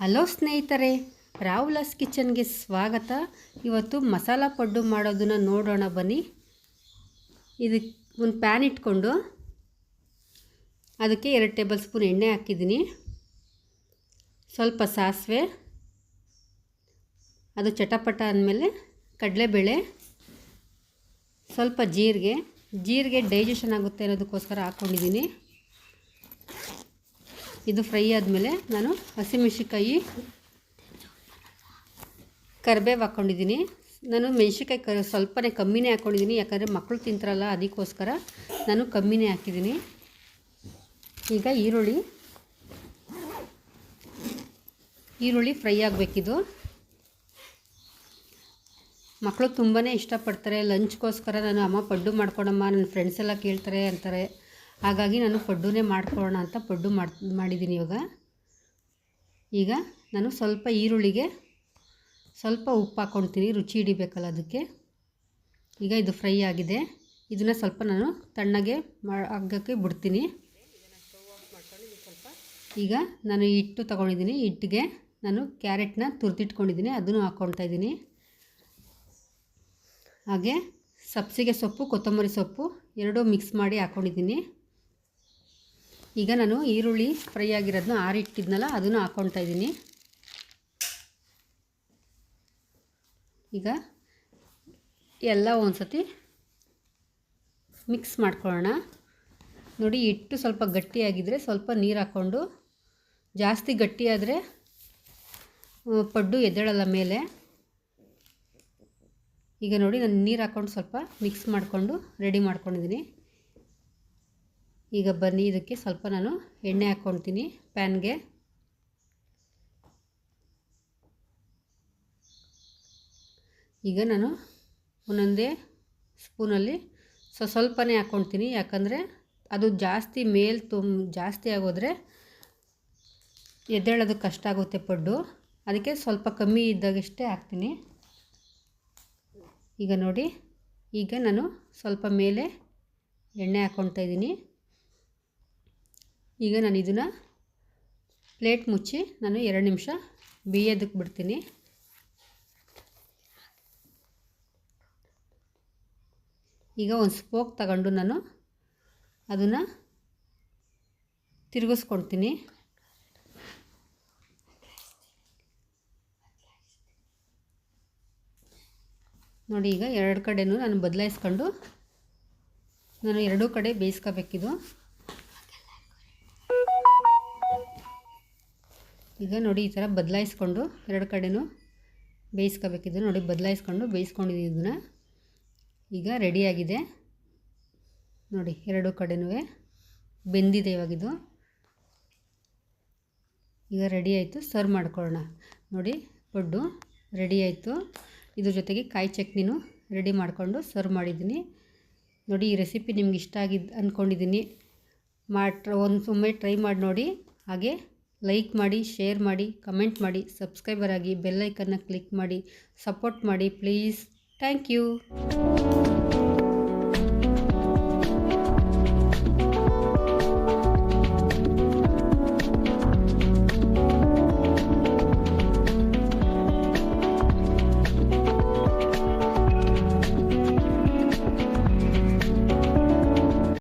Hello ಸ್ನೇಹಿತರೆ ರಾಹುಲಸ್ ಕಿಚನ್ಗೆ ಸ್ವಾಗತ. ಇವತ್ತು ಮಸಾಲ ಪಡ್ಡು ಮಾಡೋದನ್ನು ನೋಡೋಣ ಬನ್ನಿ. ಇದಕ್ಕೆ ಒಂದು ಪ್ಯಾನ್ ಇಟ್ಕೊಂಡು ಅದಕ್ಕೆ ಎರಡು ಟೇಬಲ್ ಸ್ಪೂನ್ ಎಣ್ಣೆ ಹಾಕಿದ್ದೀನಿ. ಸ್ವಲ್ಪ ಸಾಸಿವೆ, ಅದು ಚಟಪಟ ಅಂದಮೇಲೆ ಕಡಲೆಬೇಳೆ, ಸ್ವಲ್ಪ ಜೀರಿಗೆ. ಜೀರಿಗೆ ಡೈಜೆಷನ್ ಆಗುತ್ತೆ ಅನ್ನೋದಕ್ಕೋಸ್ಕರ ಹಾಕ್ಕೊಂಡಿದ್ದೀನಿ ಇದು ಫ್ರೈ ಆದಮೇಲೆ ನಾನು ಹಸಿಮೆಣ್ಸಿಕಾಯಿ ಕರಿಬೇವು ಹಾಕ್ಕೊಂಡಿದ್ದೀನಿ. ನಾನು ಮೆಣ್ಸಿಕಾಯಿ ಕ ಸ್ವಲ್ಪನೇ ಕಮ್ಮಿನೇ ಹಾಕ್ಕೊಂಡಿದ್ದೀನಿ. ಯಾಕಂದರೆ ಮಕ್ಕಳು ತಿಂತಾರಲ್ಲ, ಅದಕ್ಕೋಸ್ಕರ ನಾನು ಕಮ್ಮಿನೇ ಹಾಕಿದ್ದೀನಿ. ಈಗ ಈರುಳ್ಳಿ ಈರುಳ್ಳಿ ಫ್ರೈ ಆಗಬೇಕಿದು. ಮಕ್ಕಳು ತುಂಬಾ ಇಷ್ಟಪಡ್ತಾರೆ. ಲಂಚ್ಗೋಸ್ಕರ ನಾನು ಅಮ್ಮ ಪಡ್ಡು ಮಾಡ್ಕೊಡಮ್ಮ, ನನ್ನ ಫ್ರೆಂಡ್ಸ್ ಎಲ್ಲ ಕೇಳ್ತಾರೆ ಅಂತಾರೆ. ಹಾಗಾಗಿ ನಾನು ಪಡ್ಡುನೇ ಮಾಡ್ಕೊಳ್ಳೋಣ ಅಂತ ಪಡ್ಡು ಮಾಡಿ, ಮಾಡಿದ್ದೀನಿ ಇವಾಗ. ಈಗ ನಾನು ಸ್ವಲ್ಪ ಈರುಳ್ಳಿಗೆ ಸ್ವಲ್ಪ ಉಪ್ಪು ಹಾಕ್ಕೊಳ್ತೀನಿ, ರುಚಿ ಹಿಡಿಬೇಕಲ್ಲ ಅದಕ್ಕೆ. ಈಗ ಇದು ಫ್ರೈ ಆಗಿದೆ. ಇದನ್ನು ಸ್ವಲ್ಪ ನಾನು ತಣ್ಣಗೆ ಹಗ್ಗಕ್ಕೆ ಬಿಡ್ತೀನಿ. ಈಗ ನಾನು ಹಿಟ್ಟು ತೊಗೊಂಡಿದ್ದೀನಿ. ಹಿಟ್ಟಿಗೆ ನಾನು ಕ್ಯಾರೆಟ್ನ ತುರಿದಿಟ್ಕೊಂಡಿದ್ದೀನಿ, ಅದನ್ನು ಹಾಕ್ಕೊಳ್ತಾ ಇದ್ದೀನಿ. ಹಾಗೆ ಸಬ್ಸಿಗೆ ಸೊಪ್ಪು, ಕೊತ್ತಂಬರಿ ಸೊಪ್ಪು ಎರಡೂ ಮಿಕ್ಸ್ ಮಾಡಿ ಹಾಕ್ಕೊಂಡಿದ್ದೀನಿ. ಈಗ ನಾನು ಈರುಳ್ಳಿ ಫ್ರೈ ಆಗಿರೋದನ್ನ ಆರಿಟ್ಟಿದ್ನಲ್ಲ, ಅದನ್ನು ಹಾಕ್ಕೊಳ್ತಾ ಇದ್ದೀನಿ. ಈಗ ಎಲ್ಲ ಒಂದ್ಸತಿ ಮಿಕ್ಸ್ ಮಾಡ್ಕೊಳ್ಳೋಣ. ನೋಡಿ ಇಟ್ಟು ಸ್ವಲ್ಪ ಗಟ್ಟಿಯಾಗಿದ್ದರೆ ಸ್ವಲ್ಪ ನೀರು ಹಾಕ್ಕೊಂಡು, ಜಾಸ್ತಿ ಗಟ್ಟಿಯಾದರೆ ಪಡ್ಡು ಎದ್ದೇಳಲ್ಲ ಮೇಲೆ. ಈಗ ನೋಡಿ, ನಾನು ನೀರು ಹಾಕ್ಕೊಂಡು ಸ್ವಲ್ಪ ಮಿಕ್ಸ್ ಮಾಡಿಕೊಂಡು ರೆಡಿ ಮಾಡ್ಕೊಂಡಿದ್ದೀನಿ. ಈಗ ಬನ್ನಿ, ಇದಕ್ಕೆ ಸ್ವಲ್ಪ ನಾನು ಎಣ್ಣೆ ಹಾಕ್ಕೊಳ್ತೀನಿ ಪ್ಯಾನ್ಗೆ. ಈಗ ನಾನು ಒಂದೊಂದೇ ಸ್ಪೂನಲ್ಲಿ ಸೊ, ಸ್ವಲ್ಪನೇ ಹಾಕ್ಕೊಳ್ತೀನಿ. ಯಾಕಂದರೆ ಅದು ಜಾಸ್ತಿ ಮೇಲ್ ತುಂಬ ಜಾಸ್ತಿ ಆಗೋದ್ರೆ ಎದ್ದೇಳೋದು ಕಷ್ಟ ಆಗುತ್ತೆ ಪಡ್ಡು. ಅದಕ್ಕೆ ಸ್ವಲ್ಪ ಕಮ್ಮಿ ಇದ್ದಾಗಷ್ಟೇ ಹಾಕ್ತೀನಿ. ಈಗ ನೋಡಿ, ಈಗ ನಾನು ಸ್ವಲ್ಪ ಮೇಲೆ ಎಣ್ಣೆ ಹಾಕ್ಕೊಳ್ತಾ ಇದ್ದೀನಿ. ಈಗ ನಾನು ಇದನ್ನು ಪ್ಲೇಟ್ ಮುಚ್ಚಿ ನಾನು ಎರಡು ನಿಮಿಷ ಬೇಯೋದಕ್ಕೆ ಬಿಡ್ತೀನಿ. ಈಗ ಒಂದು ಸ್ಪೋಕ್ ತಗೊಂಡು ನಾನು ಅದನ್ನು ತಿರುಗಿಸ್ಕೊಳ್ತೀನಿ ನೋಡಿ ಈಗ ಎರಡು ಕಡೆಯೂ ನಾನು ಬದಲಾಯಿಸ್ಕೊಂಡು ನಾನು ಎರಡೂ ಕಡೆ ಬೇಯಿಸ್ಕೋಬೇಕಿದು. ಈಗ ನೋಡಿ ಈ ಥರ ಬದಲಾಯಿಸ್ಕೊಂಡು ಎರಡು ಕಡೆನೂ ಬೇಯಿಸ್ಕೋಬೇಕಿದ್ದು ನೋಡಿ ಬದಲಾಯಿಸ್ಕೊಂಡು ಬೇಯಿಸ್ಕೊಂಡಿದ್ದೀನಿ? ಇದನ್ನು ಈಗ ರೆಡಿಯಾಗಿದೆ ನೋಡಿ ಎರಡು ಕಡೆಯೂ ಬೆಂದಿದೆ ಇವಾಗಿದು ಈಗ ರೆಡಿ ಆಯಿತು ಸರ್ವ್ ಮಾಡ್ಕೊಳ್ಳೋಣ. ನೋಡಿ ಪಡ್ಡು ರೆಡಿ ಆಯಿತು. ಇದ್ರ ಜೊತೆಗೆ ಕಾಯಿ ಚಟ್ನಿನೂ ರೆಡಿ ಮಾಡಿಕೊಂಡು ಸರ್ವ್ ಮಾಡಿದ್ದೀನಿ. ನೋಡಿ ಈ ರೆಸಿಪಿ ನಿಮ್ಗೆ ಇಷ್ಟ ಆಗಿದ್ದು ಅಂದ್ಕೊಂಡಿದ್ದೀನಿ ಮಾಡಿ ಒಂದು ಸುಮ್ಮನೆ ಟ್ರೈ ಮಾಡಿ ನೋಡಿ. ಹಾಗೆ ಲೈಕ್ ಮಾಡಿ ಶೇರ್ ಮಾಡಿ ಕಮೆಂಟ್ ಮಾಡಿ ಸಬ್ಸ್ಕ್ರೈಬರ್ ಆಗಿ ಬೆಲ್ಲೈಕನ್ನ ಕ್ಲಿಕ್ ಮಾಡಿ ಸಪೋರ್ಟ್ ಮಾಡಿ ಪ್ಲೀಸ್ ಥ್ಯಾಂಕ್ ಯು